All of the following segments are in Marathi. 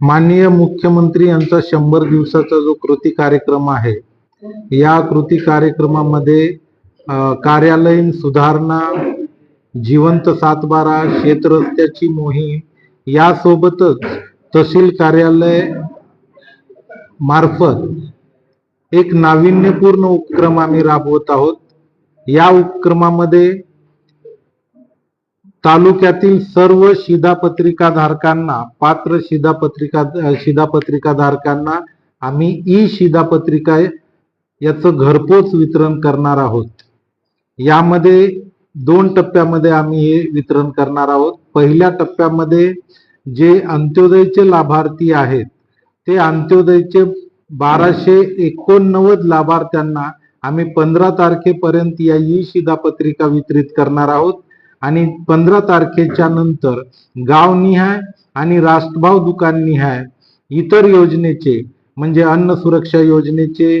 माननीय मुख्यमंत्री यांचा शंभर दिवसाचा जो कृती कार्यक्रम आहे या कृती कार्यक्रमामध्ये कार्यालयीन सुधारणा जिवंत सातबारा शेतरस्त्याची मोहीम यासोबतच तहसील कार्यालय मार्फत एक नाविन्यपूर्ण उपक्रम आम्ही राबवत आहोत. या उपक्रमामध्ये तालुक्यातील सर्व शिधापत्रिका धारकांना पात्र शिधापत्रिका शिधापत्रिका धारकांना आम्ही ई शिधापत्रिका याचं घरपोच वितरण करणार आहोत. यामध्ये दोन टप्प्यामध्ये आम्ही हे वितरण करणार आहोत. पहिल्या टप्प्यामध्ये जे अंत्योदयचे लाभार्थी आहेत ते अंत्योदयचे बाराशे एकोणनव्वद लाभार्थ्यांना आम्ही पंधरा तारखेपर्यंत या ई शिधापत्रिका वितरित करणार आहोत. आणि पंधरा तारखेच्या नंतर गावनिहाय आणि राष्ट्रभाव दुकाननिहाय इतर योजनेचे म्हणजे अन्न सुरक्षा योजनेचे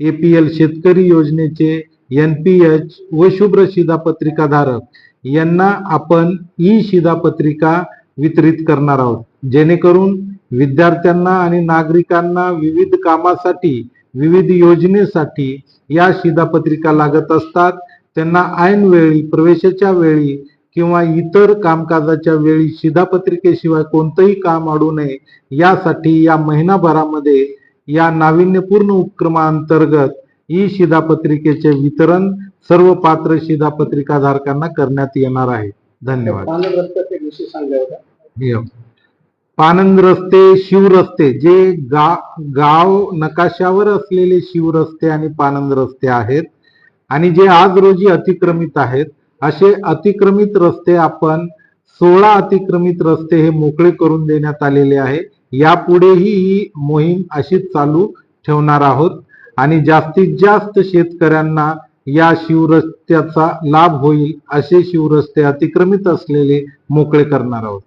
एपीएल शेतकरी योजनेचे एन पी एच व शुभ्र शिधापत्रिका धारक यांना आपण ई शिधापत्रिका वितरित करणार आहोत. जेणेकरून विद्यार्थ्यांना आणि नागरिकांना विविध कामासाठी विविध योजनेसाठी या शिधापत्रिका लागत असतात. त्यांना ऐन वेळी प्रवेशाच्या वेळी किंवा इतर कामकाजाच्या वेळी शिधापत्रिकेशिवाय कोणतंही काम अडू नये यासाठी या महिनाभरामध्ये या नाविन्यपूर्ण उपक्रमांतर्गत ई शिधापत्रिकेचे वितरण सर्व पात्र शिधापत्रिका धारकांना करण्यात येणार आहे. धन्यवाद. होता हे. पानंद रस्ते शिवरस्ते जे गा गाव नकाशावर असलेले शिवरस्ते आणि पानंद रस्ते आहेत आणि जे आज रोजी अतिक्रमित आहेत असे अतिक्रमित रस्ते आपण सोळा अतिक्रमित रस्ते हे मोकळे करून देण्यात आलेले आहे. यापुढेही ही मोहीम अशीच चालू ठेवणार आहोत. आणि जास्तीत जास्त शेतकऱ्यांना या शिवरस्त्याचा लाभ होईल असे शिवरस्ते अतिक्रमित असलेले मोकळे करणार आहोत.